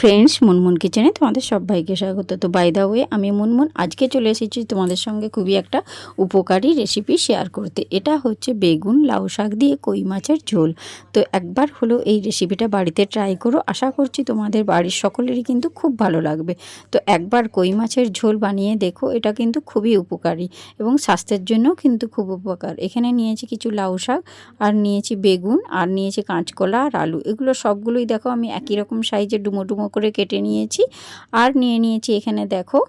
Friends Munmun কিচেনে তোমাদের সবাইকে স্বাগত। তো বাই দা ওয়ে আমি মুনমুন আজকে চলে এসেছি তোমাদের সঙ্গে খুবই একটা উপকারী রেসিপি শেয়ার করতে। এটা হচ্ছে বেগুন, লাউ শাক দিয়ে কই মাছের ঝোল। তো একবার হলো এই রেসিপিটা বাড়িতে ট্রাই করো। আশা করছি তোমাদের বাড়ির সকলেরই কিন্তু খুব ভালো লাগবে। তো একবার কই মাছের ঝোল বানিয়ে দেখো, এটা কিন্তু খুবই উপকারী এবং স্বাস্থ্যের জন্যও কিন্তু খুব উপকার। এখানে নিয়েছি কিছু লাউ শাক, আর নিয়েছি বেগুন, আর নিয়েছি কাঁচকলা আর আলু। এগুলো সবগুলোই দেখো আমি একই রকম সাইজে ডুমো ডুমো করে কেটে নিয়েছি। আর নিয়ে নিয়েছি এখানে দেখো,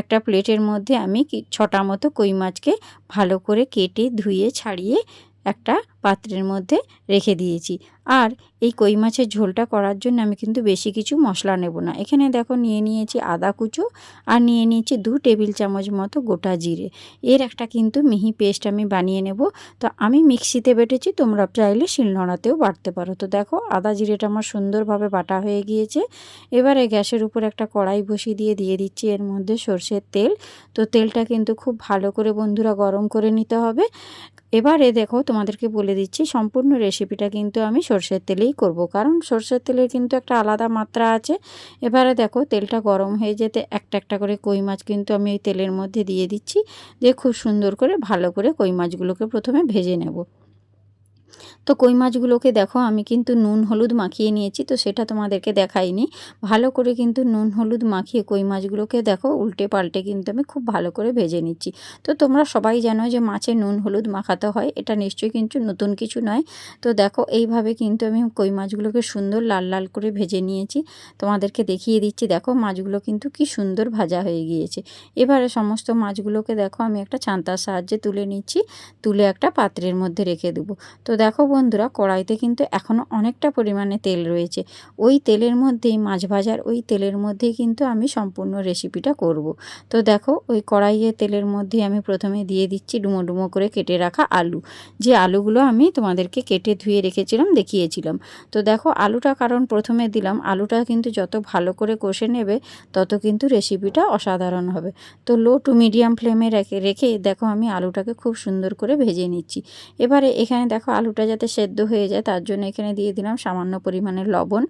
একটা প্লেটের মধ্যে আমি ছটা মতো কই মাছকে ভালো করে কেটে ধুয়ে, ছাড়িয়ে একটা পাত্রের মধ্যে রেখে দিয়েছি। আর এই কই মাছের ঝোলটা করার জন্য আমি কিন্তু বেশি কিছু মশলা নেব না। এখানে দেখো নিয়ে নিয়েছি আদা কুচো আর নিয়ে নিয়েছি দু টেবিল চামচ মতো গোটা জিরে। এর একটা কিন্তু মিহি পেস্ট আমি বানিয়ে নেব। তো আমি মিক্সিতে বেটেছি, তোমরা চাইলে শিলনোড়াতেও বাটতে পারো। তো দেখো আদা জিরেটা আমার সুন্দরভাবে বাটা হয়ে গিয়েছে। এবারে গ্যাসের উপর একটা কড়াই বসিয়ে দিয়ে দিয়ে দিচ্ছি এর মধ্যে সর্ষের তেল। তো তেলটা কিন্তু খুব ভালো করে বন্ধুরা গরম করে নিতে হবে। এবারে দেখো তোমাদেরকে বলে দিচ্ছি, সম্পূর্ণ রেসিপিটা কিন্তু আমি সর্ষের তেলেই করব। কারণ সর্ষের তেলের কিন্তু একটা আলাদা মাত্রা আছে। এবারে দেখো তেলটা গরম হয়ে যেতে একটা একটা করে কই মাছ কিন্তু আমি এই তেলের মধ্যে দিয়ে দিচ্ছি। দিয়ে খুব সুন্দর করে ভালো করে কই মাছগুলোকে প্রথমে ভেজে নেব। তো কই মাছগুলোকে দেখো, আমি কিন্তু নুন, হলুদ মাখিয়ে নিয়েছি, তো সেটা তোমাদেরকে দেখাইনি। ভালো করে কিন্তু নুন, হলুদ মাখিয়ে কই মাছগুলোকে দেখো, উল্টে পাল্টে কিন্তু আমি খুব ভালো করে ভেজে নিচ্ছি। তো তোমরা সবাই জানো যে মাছে নুন, হলুদ মাখাতে হয়, এটা নিশ্চয়ই কিন্তু নতুন কিছু নয়। তো দেখো, এইভাবে কিন্তু আমি কই মাছগুলোকে সুন্দর লাল লাল করে ভেজে নিয়েছি। তোমাদেরকে দেখিয়ে দিচ্ছি, দেখো মাছগুলো কিন্তু কি সুন্দর ভাজা হয়ে গিয়েছে। এবারে সমস্ত মাছগুলোকে দেখো, আমি একটা ছান্তার সাহায্যে তুলে নিচ্ছি, তুলে একটা পাত্রের মধ্যে রেখে দেবো। তো দেখো বন্ধুরা, কড়াইতে কিন্তু এখনও অনেকটা পরিমাণে তেল রয়েছে। ওই তেলের মধ্যেই, মাছ ভাজার ওই তেলের মধ্যেই কিন্তু আমি সম্পূর্ণ রেসিপিটা করব। তো দেখো, ওই কড়াইয়ে তেলের মধ্যেই আমি প্রথমে দিয়ে দিচ্ছি ডুমো ডুমো করে কেটে রাখা আলু। যে আলুগুলো আমি তোমাদেরকে কেটে ধুয়ে রেখেছিলাম, দেখিয়েছিলাম। তো দেখো, আলুটা কারণ প্রথমে দিলাম, আলুটা কিন্তু যত ভালো করে কষে নেবে, তত কিন্তু রেসিপিটা অসাধারণ হবে। তো লো টু মিডিয়াম ফ্লেমে রেখে রেখে দেখো আমি আলুটাকে খুব সুন্দর করে ভেজে নিচ্ছি। এবারে এখানে দেখো আলুটা যাতে সেদ্ধ হয়ে যায়, তার জন্য এখানে দিয়ে দিলাম সামান্য পরিমাণে লবণ।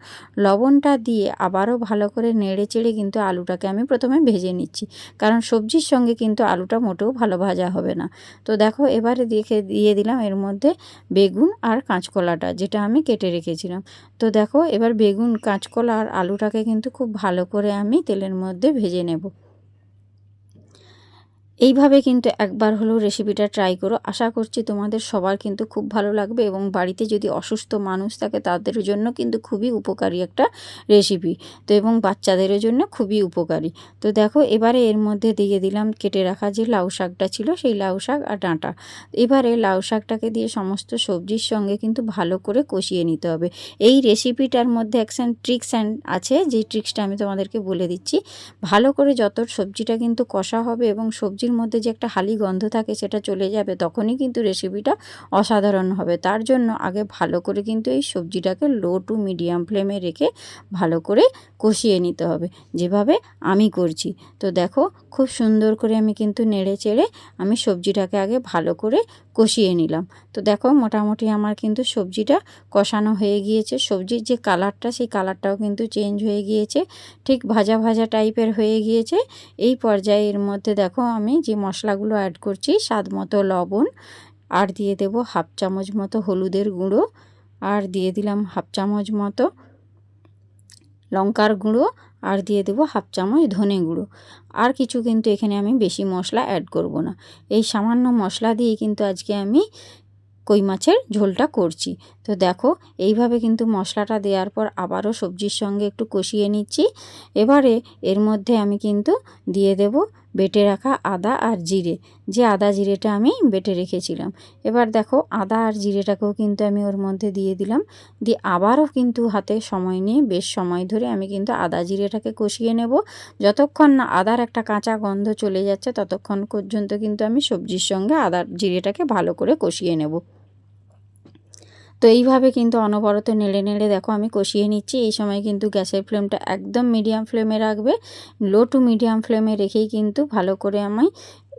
লবণটা দিয়ে আবারও ভালো করে নেড়ে চেড়ে কিন্তু আলুটাকে আমি প্রথমে ভেজে নিচ্ছি। কারণ সবজির সঙ্গে কিন্তু আলুটা মোটেও ভালো ভাজা হবে না। তো দেখো, এবারে দেখে দিয়ে দিলাম এর মধ্যে বেগুন আর কাঁচকলাটা, যেটা আমি কেটে রেখেছিলাম। তো দেখো, এবার বেগুন, কাঁচকলা আর আলুটাকে কিন্তু খুব ভালো করে আমি তেলের মধ্যে ভেজে নেব। এইভাবে কিন্তু একবার হলেও রেসিপিটা ট্রাই করো। আশা করছি তোমাদের সবার কিন্তু খুব ভালো লাগবে এবং বাড়িতে যদি অসুস্থ মানুষ থাকে তাদের জন্য কিন্তু খুবই উপকারী একটা রেসিপি তো এবং বাচ্চাদেরও জন্য খুবই উপকারী। তো দেখো, এবারে এর মধ্যে দিয়ে দিলাম কেটে রাখা যে লাউ শাকটা ছিল সেই লাউ শাক আর ডাঁটা। এবারে লাউ শাকটাকে দিয়ে সমস্ত সবজির সঙ্গে কিন্তু ভালো করে কষিয়ে নিতে হবে। এই রেসিপিটার মধ্যে অ্যাকশন ট্রিক্স অ্যান্ড আছে, যে ট্রিক্সটা আমি তোমাদেরকে বলে দিচ্ছি। ভালো করে যত সবজিটা কিন্তু কষা হবে এবং সবজির মধ্যে যে একটা হালি গন্ধ থাকে সেটা চলে যাবে, তখনই কিন্তু রেসিপিটা অসাধারণ হবে। তার জন্য আগে ভালো করে কিন্তু এই সবজিটাকে লো টু মিডিয়াম ফ্লেমে রেখে ভালো করে কষিয়ে নিতে হবে। যেভাবে আমি করছি। তো দেখো, খুব সুন্দর করে আমি কিন্তু নেড়ে চেড়ে আমি সবজিটাকে আগে ভালো করে কষিয়ে নিলাম। তো দেখো, মোটামুটি আমার কিন্তু সবজিটা কষানো হয়ে গিয়েছে। সবজির যে কালারটা, সেই কালারটাও কিন্তু চেঞ্জ হয়ে গিয়েছে। ঠিক ভাজা ভাজা টাইপের হয়ে গিয়েছে। এই পর্যায়ে এর মধ্যে দেখো আমি যে মশলাগুলো অ্যাড করছি, স্বাদ মতো লবণ, আর দিয়ে দেব হাফ চামচ মতো হলুদের গুঁড়ো, আর দিয়ে দিলাম হাফ চামচ মতো লঙ্কার গুঁড়ো, আর দিয়ে দেবো হাফ চামচ ধনে গুঁড়ো। আর কিছু কিন্তু এখানে আমি বেশি মশলা অ্যাড করব না। এই সামান্য মশলা দিয়ে কিন্তু আজকে আমি কই মাছের ঝোলটা করছি। তো দেখো, এইভাবে কিন্তু মশলাটা দেওয়ার পর আবারও সবজির সঙ্গে একটু কষিয়ে নিচ্ছি। এবারে এর মধ্যে আমি কিন্তু দিয়ে দেব বেটে রাখা আদা আর জিরে। যে আদা জিরেটা আমি বেটে রেখেছিলাম। এবার দেখো, আদা আর জিরেটাকেও কিন্তু আমি ওর মধ্যে দিয়ে দিলাম। দিয়ে আবারও কিন্তু হাতে সময় নিয়ে, বেশ সময় ধরে আমি কিন্তু আদা জিরেটাকে কষিয়ে নেব। যতক্ষণ না আদার একটা কাঁচা গন্ধ চলে যাচ্ছে, ততক্ষণ পর্যন্ত কিন্তু আমি সবজির সঙ্গে আদার জিরেটাকে ভালো করে কষিয়ে নেব। তো এইভাবে কিন্তু অনবরত নেড়ে নেড়ে দেখো আমি কষিয়ে নিচ্ছি। এই সময় কিন্তু গ্যাসের ফ্লেমটা একদম মিডিয়াম ফ্লেমে রাখবে। লো টু মিডিয়াম ফ্লেমে রেখেই কিন্তু ভালো করে আমি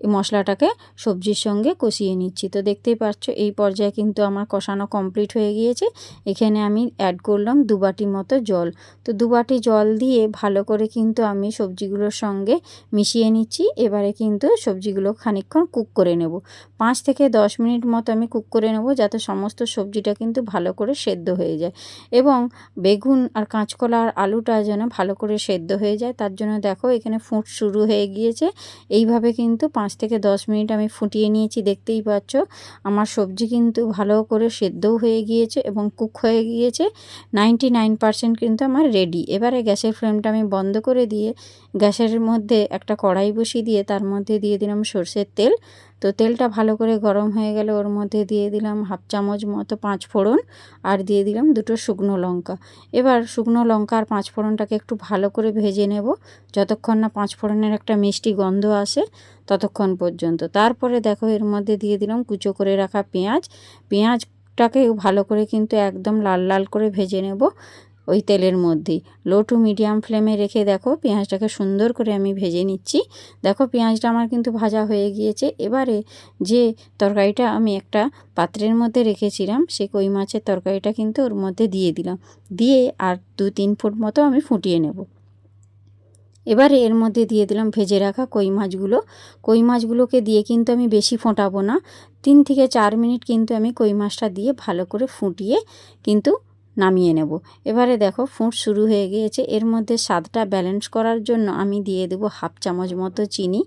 মশলাটাকে সবজির সঙ্গে কষিয়ে নিচ্ছি। তো দেখতেই পাচ্ছ এই পর্যায়ে কিন্তু আমার কষানো কমপ্লিট হয়ে গিয়েছে। এখানে আমি অ্যাড করলাম দু বাটি মতো জল। তো দু বাটি জল দিয়ে ভালো করে কিন্তু আমি সবজিগুলোর সঙ্গে মিশিয়ে নিচ্ছি। এবারে কিন্তু সবজিগুলো খানিকক্ষণ কুক করে নেব। পাঁচ থেকে দশ মিনিট মতো আমি কুক করে নেব যাতে সমস্ত সবজিটা কিন্তু ভালো করে সেদ্ধ হয়ে যায়। এবং বেগুন আর কাঁচকলা আর আলুটা যেন ভালো করে সেদ্ধ হয়ে যায়, তার জন্য দেখো এখানে ফুট শুরু হয়ে গিয়েছে। এইভাবে কিন্তু পাঁচ থেকে দশ মিনিট আমি ফুটিয়ে নিয়েছি, দেখতেই পাচ্ছ। আমার সবজি কিন্তু ভালো করে সেদ্ধও হয়ে গিয়েছে এবং কুক হয়ে গিয়েছে। নাইনটি নাইন কিন্তু আমার রেডি। এবারে গ্যাসের ফ্লেমটা আমি বন্ধ করে দিয়ে গ্যাসের মধ্যে একটা কড়াই বসিয়ে দিয়ে তার মধ্যে দিয়ে দিলাম সর্ষের তেল। তো তেলটা ভালো করে গরম হয়ে গেলে ওর মধ্যে দিয়ে দিলাম হাফ চামচ মতো পাঁচ ফোড়ন আর দিয়ে দিলাম দুটো শুকনো লঙ্কা। এবার শুকনো লঙ্কা আর পাঁচ ফোড়নটাকে একটু ভালো করে ভেজে নেব যতক্ষণ না পাঁচ ফোড়নের একটা মিষ্টি গন্ধ আসে ততক্ষণ পর্যন্ত। তারপরে দেখো এর মধ্যে দিয়ে দিলাম কুচো করে রাখা পেঁয়াজ। পেঁয়াজটাকেও ভালো করে কিন্তু একদম লাল লাল করে ভেজে নেব। ওই তেলের মধ্যে। লো টু মিডিয়াম ফ্লেমে রেখে দেখো, পেঁয়াজটাকে সুন্দর করে আমি ভেজে নিচ্ছি। দেখো, পেঁয়াজটা আমার কিন্তু ভাজা হয়ে গিয়েছে। এবারে যে তরকারিটা আমি একটা পাত্রের মধ্যে রেখেছিলাম সেই কই মাছের তরকারিটা কিন্তু ওর মধ্যে দিয়ে দিলাম। দিয়ে আর দু তিন ফুট মতো আমি ফুটিয়ে নেব। এবারে এর মধ্যে দিয়ে দিলাম ভেজে রাখা কই মাছগুলো। কই মাছগুলোকে দিয়ে কিন্তু আমি বেশি ফোটাবো না। তিন থেকে চার মিনিট কিন্তু আমি কই মাছটা দিয়ে ভালো করে ফুটিয়ে কিন্তু নামিয়ে নেব। এবারে দেখো, ফুট শুরু হয়ে গিয়েছে। এর মধ্যে স্বাদটা ব্যালেন্স করার জন্য আমি দিয়ে দেবো হাফ চামচ মতো চিনি।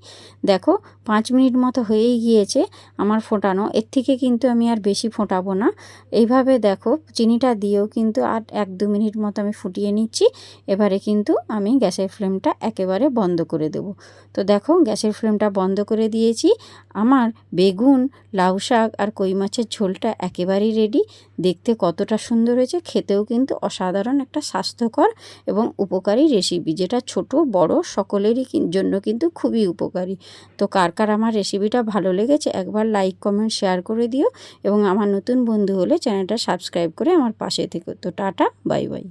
দেখো, পাঁচ মিনিট মতো হয়েই গিয়েছে আমার ফোটানো। এর থেকে কিন্তু আমি আর বেশি ফোটাবো না। এইভাবে দেখো, চিনিটা দিয়েও কিন্তু আর এক দু মিনিট মতো আমি ফুটিয়ে নিচ্ছি। এবারে কিন্তু আমি গ্যাসের ফ্লেমটা একেবারে বন্ধ করে দেব। তো দেখো, গ্যাসের ফ্লেমটা বন্ধ করে দিয়েছি। আমার বেগুন, লাউ শাক আর কই মাছের ঝোলটা একেবারেই রেডি দেখতে কতটা সুন্দর হয়েছে খেতেও কিন্তু অসাধারণ একটা স্বাস্থ্যকর এবং উপকারী রেসিপি যেটা ছোট, বড় সকলেরই জন্য কিন্তু খুবই উপকারী। তো কার কার আমার রেসিপিটা ভালো লেগেছে, একবার লাইক কমেন্ট শেয়ার করে দিও এবং আমার নতুন বন্ধু হলে চ্যানেলটা সাবস্ক্রাইব করে আমার পাশে থেকে। তো টাটা বাই বাই